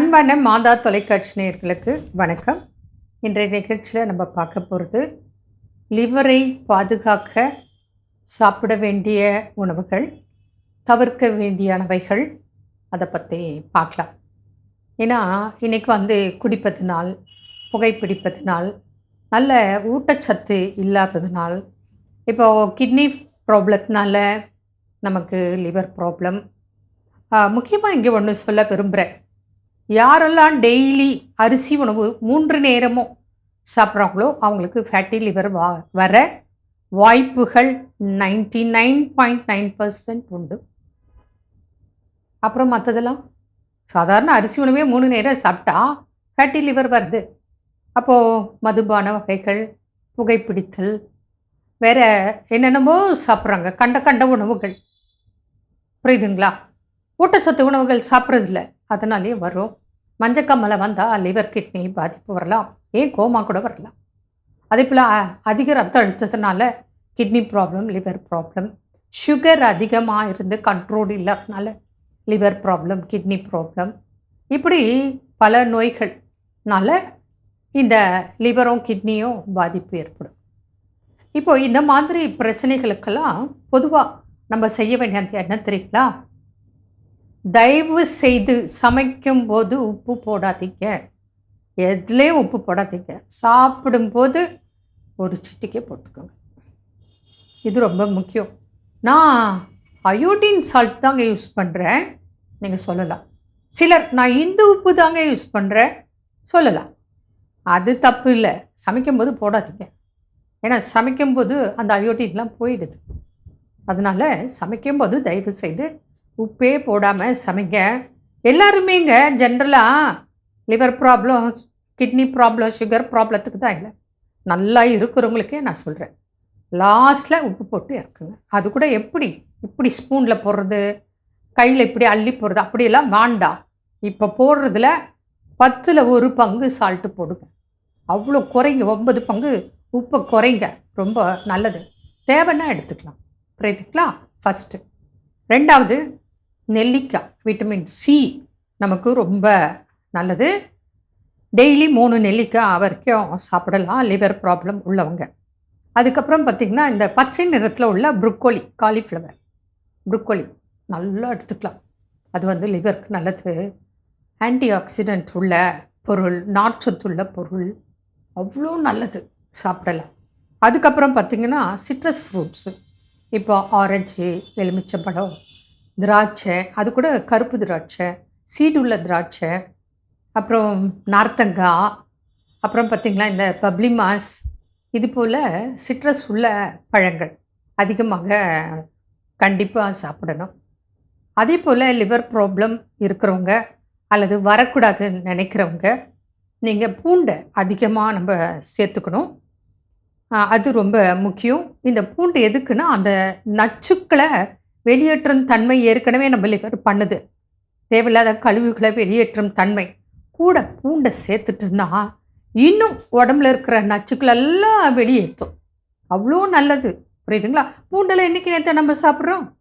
அன்பான மாதா தொலைக்காட்சி நேயர்களுக்கு வணக்கம். இன்றைய நிகழ்ச்சியில் நம்ம பார்க்க போகிறது லிவரை பாதுகாக்க சாப்பிட வேண்டிய உணவுகள் தவிர்க்க வேண்டியனவைகள் அதை பற்றி பார்க்கலாம். ஏன்னா இன்றைக்கி வந்து குடிப்பதினால் புகைப்பிடிப்பதினால் நல்ல ஊட்டச்சத்து இல்லாததுனால் இப்போது கிட்னி ப்ராப்ளத்தினால நமக்கு லிவர் ப்ராப்ளம் முக்கியமாக இங்கே ஒன்று சொல்ல விரும்புகிறேன் யாரெல்லாம் டெய்லி அரிசி உணவு மூன்று நேரமும் சாப்பிட்றாங்களோ அவங்களுக்கு ஃபேட்டி லிவர் வா வர வாய்ப்புகள் ninety nine point nine percent உண்டு. அப்புறம் மற்றதெல்லாம் சாதாரண அரிசி உணவே மூணு நேரம் சாப்பிட்டா ஃபேட்டி லிவர் வருது. அப்போது மதுபான வகைகள் புகைப்பிடித்தல் வேறு என்னென்னமோ சாப்பிட்றாங்க. கண்ட கண்ட உணவுகள். புரியுதுங்களா? ஊட்டச்சத்து உணவுகள் சாப்பிட்றதில்ல. அதனாலே வரும் மஞ்சக்கம்மலை வந்தால் லிவர் கிட்னி பாதிப்பு வரலாம். ஏன் கோமா கூட வரலாம்? அதே போல் அதிக ரத்த அழுத்தத்தினால kidney problem liver problem sugar அதிகமாக இருந்து கண்ட்ரோல் இல்லாதனால லிவர் ப்ராப்ளம் கிட்னி ப்ராப்ளம் இப்படி பல நோய்கள்னால இந்த லிவரும் கிட்னியும் பாதிப்பு ஏற்படும். இப்போது இந்த மாதிரி பிரச்சனைகளுக்கெல்லாம் பொதுவாக நம்ம செய்ய வேண்டியது என்ன தெரியுங்களா? தயவு செய்து சமைக்கும்போது உப்பு போடாதீங்க. எதுலேயும் உப்பு போடாதீங்க. சாப்பிடும்போது ஒரு சிட்டிக்கை போட்டுக்கோங்க. இது ரொம்ப முக்கியம். நான் அயோடின் சால்ட் தாங்க யூஸ் பண்ணுறேன் நீங்கள் சொல்லலாம். சிலர் நான் இந்து உப்பு தாங்க யூஸ் பண்ணுறேன் சொல்லலாம். அது தப்பு இல்லை. சமைக்கும்போது போடாதீங்க. ஏன்னா சமைக்கும்போது அந்த அயோடின்லாம் போயிடுது. அதனால் சமைக்கும்போது தயவு செய்து உப்பே போடாமல் சமைங்க. எல்லாருமேங்க ஜென்ரலாக liver problem kidney problem sugar ப்ராப்ளத்துக்கு தான் இல்லை. நல்லா இருக்கிறவங்களுக்கே நான் சொல்கிறேன் லாஸ்ட்டில் உப்பு போட்டு இறக்குங்க. அது கூட எப்படி? இப்படி ஸ்பூனில் போடுறது கையில் இப்படி அள்ளி போடுறது அப்படியெல்லாம் வேண்டாம். இப்போ போடுறதுல பத்தில் ஒரு பங்கு சால்ட்டு போடுங்க. அவ்வளோ குறைங்க ஒன்பது பங்கு உப்பை குறைங்க. ரொம்ப நல்லது. தேவைன்னா எடுத்துக்கலாம். புரியுதுங்களா? ஃபஸ்ட்டு ரெண்டாவது நெல்லிக்காய் விட்டமின் சி நமக்கு ரொம்ப நல்லது. டெய்லி மூணு நெல்லிக்காய் வரைக்கும் சாப்பிடலாம். லிவர் ப்ராப்ளம் உள்ளவங்க. அதுக்கப்புறம் பார்த்திங்கன்னா இந்த பச்சை நிறத்தில் உள்ள ப்ருக்கோலி காலிஃப்ளவர் ப்ருக்கோலி நல்லா எடுத்துக்கலாம். அது வந்து லிவருக்கு நல்லது. ஆன்டி ஆக்சிடென்ட் உள்ள பொருள் நார்ச்சத்துள்ள பொருள் அவ்வளோ நல்லது. சாப்பிடலாம். அதுக்கப்புறம் பார்த்திங்கன்னா சிட்ரஸ் ஃப்ரூட்ஸு இப்போ ஆரஞ்சு எலுமிச்சம்பழம் திராட்சை அது கூட கருப்பு திராட்சை சீடுள்ள திராட்சை அப்புறம் நார்த்தங்காய் அப்புறம் பார்த்திங்களா இந்த பப்ளிமாஸ் இது போல் சிட்ரஸ் உள்ள பழங்கள் அதிகமாக கண்டிப்பாக சாப்பிடணும். அதே போல் லிவர் ப்ராப்ளம் இருக்கிறவங்க அல்லது வரக்கூடாதுன்னு நினைக்கிறவங்க நீங்கள் பூண்டை அதிகமாக நம்ம சேர்த்துக்கணும். அது ரொம்ப முக்கியம். இந்த பூண்டு எதுக்குன்னா அந்த நச்சுக்களை வெளியேற்றும் தன்மை ஏற்கனவே நம்ம லிவர் பண்ணுது. தேவையில்லாத கழிவுகளை வெளியேற்றும் தன்மை கூட பூண்டை சேர்த்துட்டுன்னா இன்னும் உடம்புல இருக்கிற நச்சுக்கள் எல்லாம் வெளியேற்றும். அவ்வளோ நல்லது. புரியுதுங்களா? பூண்டில் என்னைக்கு நேற்று நம்ம சாப்பிட்றோம்?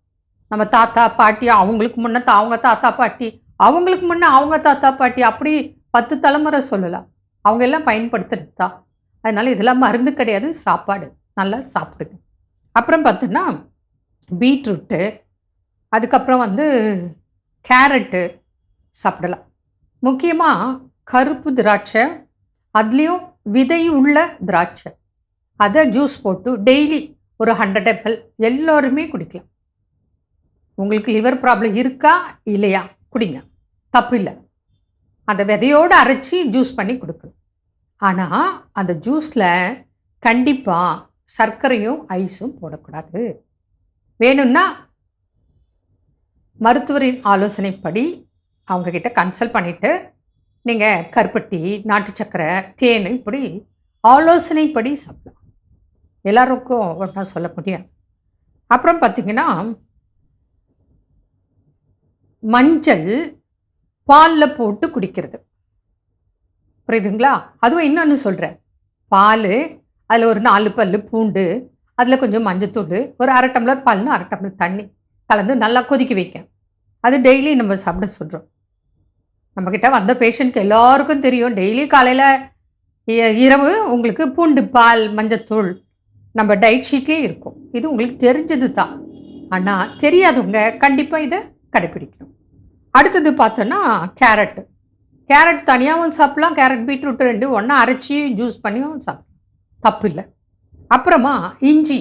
நம்ம தாத்தா பாட்டி அவங்களுக்கு முன்னே தா- அவங்க தாத்தா பாட்டி அவங்களுக்கு முன்னே அவங்க தாத்தா பாட்டி அப்படி பத்து தலைமுறை சொல்லலாம். அவங்க எல்லாம் பயன்படுத்துறது தான். அதனால இதெல்லாம் மருந்து கிடையாது. சாப்பாடு. நல்லா சாப்பிடுங்க. அப்புறம் பார்த்தோன்னா பீட்ரூட்டு அதுக்கப்புறம் வந்து கேரட்டு சாப்பிடலாம். முக்கியமாக கருப்பு திராட்சை அதுலேயும் விதை உள்ள திராட்சை. அதை ஜூஸ் போட்டு டெய்லி ஒரு ஹண்ட்ரட் எம்எல் எல்லோருமே குடிக்கலாம். உங்களுக்கு லிவர் ப்ராப்ளம் இருக்கா இல்லையா? குடிங்க. தப்பு இல்லை. அந்த விதையோடு அரைச்சி ஜூஸ் பண்ணி கொடுக்கணும். ஆனால் அந்த ஜூஸில் கண்டிப்பாக சர்க்கரையும் ஐஸும் போடக்கூடாது. வேணும்னா மருத்துவரின் ஆலோசனைப்படி அவங்கக்கிட்ட கன்சல்ட் பண்ணிவிட்டு நீங்கள் கருப்பட்டி நாட்டு சக்கரை தேன் இப்படி ஆலோசனைப்படி சாப்பிடலாம். எல்லாருக்கும் ஒன்றா சொல்ல முடியாது. அப்புறம் பார்த்தீங்கன்னா மஞ்சள் பாலில் போட்டு குடிக்கிறது. புரியுதுங்களா? அதுவும் இன்னொன்று சொல்கிறேன் பால் அதில் ஒரு நாலு பல் பூண்டு அதில் கொஞ்சம் மஞ்சத்தூள் ஒரு அரை டம்ளர் பால்னு அரை டம்ளர் தண்ணி கலந்து நல்லா கொதிக்க வைக்க அது டெய்லி நம்ம சாப்பிட சொல்கிறோம் நம்மக்கிட்ட வந்த பேஷண்ட்க்கு எல்லாருக்கும் தெரியும். டெய்லி காலையில் இரவு உங்களுக்கு பூண்டு பால் மஞ்சத்தூள் நம்ம டயட் ஷீட்லேயே இருக்கும். இது உங்களுக்கு தெரிஞ்சது தான். ஆனால் தெரியாதவங்க கண்டிப்பாக இதை கடைப்பிடிக்கணும். அடுத்தது பார்த்தோன்னா கேரட்டு கேரட் தனியாகவும் சாப்பிட்லாம். கேரட் பீட்ரூட் ரெண்டு ஒன்றா அரைச்சி ஜூஸ் பண்ணியும் சாப்பிட்லாம். தப்பு இல்லை. அப்புறமா இஞ்சி.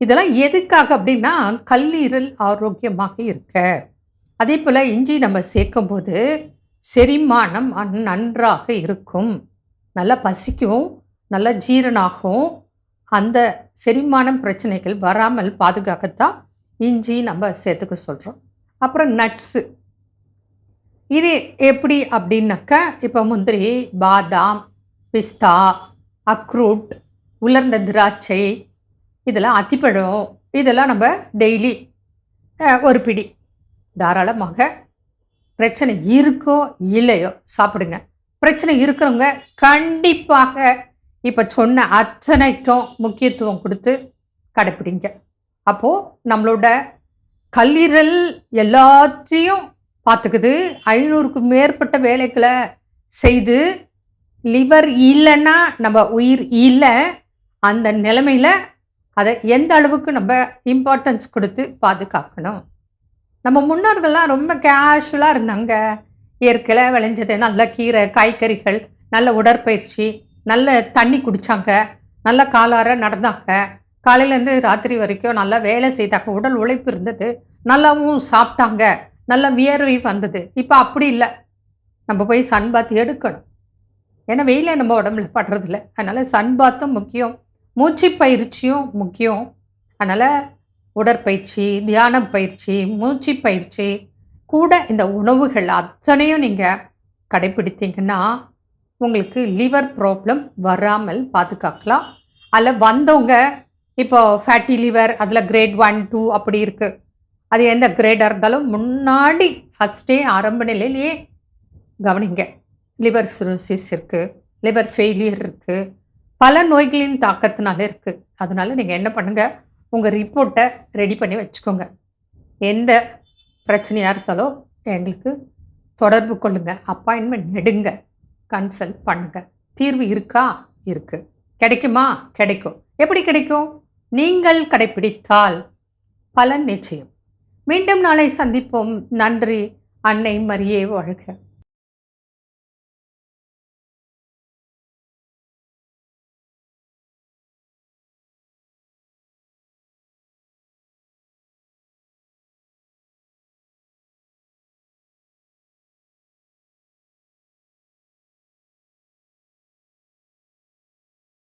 இதெல்லாம் எதுக்காக அப்படின்னா கல்லீரல் ஆரோக்கியமாக இருக்க. அதே போல் இஞ்சி நம்ம சேர்க்கும்போது செரிமானம் நன்றாக இருக்கும். நல்லா பசிக்கும் நல்லா ஜீரணாகும். அந்த செரிமானம் பிரச்சனைகள் வராமல் பாதுகாக்கத்தான் இஞ்சி நம்ம சேர்த்துக்க சொல்கிறோம் அப்புறம் நட்ஸு. இது எப்படி அப்படின்னாக்கா இப்போ முந்திரி பாதாம் பிஸ்தா அக்ரூட் உலர்ந்த திராட்சை இதெல்லாம் அத்திப்பழம் இதெல்லாம் நம்ம டெய்லி ஒரு பிடி. தாராளமாக பிரச்சனை இருக்கோ இல்லையோ சாப்பிடுங்க. பிரச்சனை இருக்கிறவங்க கண்டிப்பாக இப்போ சொன்ன அத்தனைக்கும் முக்கியத்துவம் கொடுத்து கடைப்பிடிங்க. அப்போது நம்மளோட கல்லீரல் எல்லாத்தையும் பார்த்துக்குது. ஐநூறுக்கும் மேற்பட்ட வேலைகளை செய்து லிவர் இல்லைன்னா நம்ம உயிர் இல்லை. அந்த நிலைமையில் அதை எந்த அளவுக்கு நம்ம இம்பார்ட்டன்ஸ் கொடுத்து பாதுகாக்கணும்? நம்ம முன்னோர்கள்லாம் ரொம்ப கேஷுவலாக இருந்தாங்க. இயற்கையில் விளைஞ்சது நல்ல கீரை காய்கறிகள் நல்ல உடற்பயிற்சி நல்ல தண்ணி குடித்தாங்க நல்ல காலார நடந்தாங்க. காலையிலேருந்து ராத்திரி வரைக்கும் நல்லா வேலை செய்தாங்க. உடல் உழைப்பு இருந்தது. நல்லாவும் சாப்பிட்டாங்க. நல்ல வியர்வை வந்தது. இப்போ அப்படி இல்லை. நம்ம போய் சன் பாத் எடுக்கணும். ஏன்னா வெயிலே நம்ம உடம்புல படுறதில்ல. அதனால் சன் பாத்தும் முக்கியம். மூச்சு பயிற்சியும் முக்கியம். அதனால் உடற்பயிற்சி தியான பயிற்சி மூச்சு பயிற்சி கூட இந்த உணவுகள் அத்தனையும் நீங்கள் கடைப்பிடித்தீங்கன்னா உங்களுக்கு லிவர் ப்ராப்ளம் வராமல் பாதுகாக்கலாம். அதில் வந்தவங்க இப்போ ஃபேட்டி லிவர் அதில் கிரேட் ஒன் டூ அப்படி இருக்குது அது எந்த கிரேடாக இருந்தாலும் முன்னாடி ஃபஸ்ட்டே ஆரம்ப நிலையிலேயே கவனிங்க. லிவர் சிரோசிஸ் இருக்குது லிவர் ஃபெயிலியர் இருக்குது பல நோய்களின் தாக்கத்தினால இருக்குது அதனால் நீங்கள் என்ன பண்ணுங்கள் உங்கள் ரிப்போர்ட்டை ரெடி பண்ணி வச்சுக்கோங்க. எந்த பிரச்சனையாக இருந்தாலும் எங்களுக்கு தொடர்பு கொள்ளுங்கள் அப்பாயின்மெண்ட் எடுங்க. கன்சல்ட் பண்ணுங்க. தீர்வு இருக்கா? இருக்குது கிடைக்குமா? கிடைக்கும். எப்படி கிடைக்கும்? நீங்கள் கடைப்பிடித்தால் பலன் நிச்சயம். மீண்டும் நாளை சந்திப்போம். நன்றி. அன்னை மரியே வாழ்க.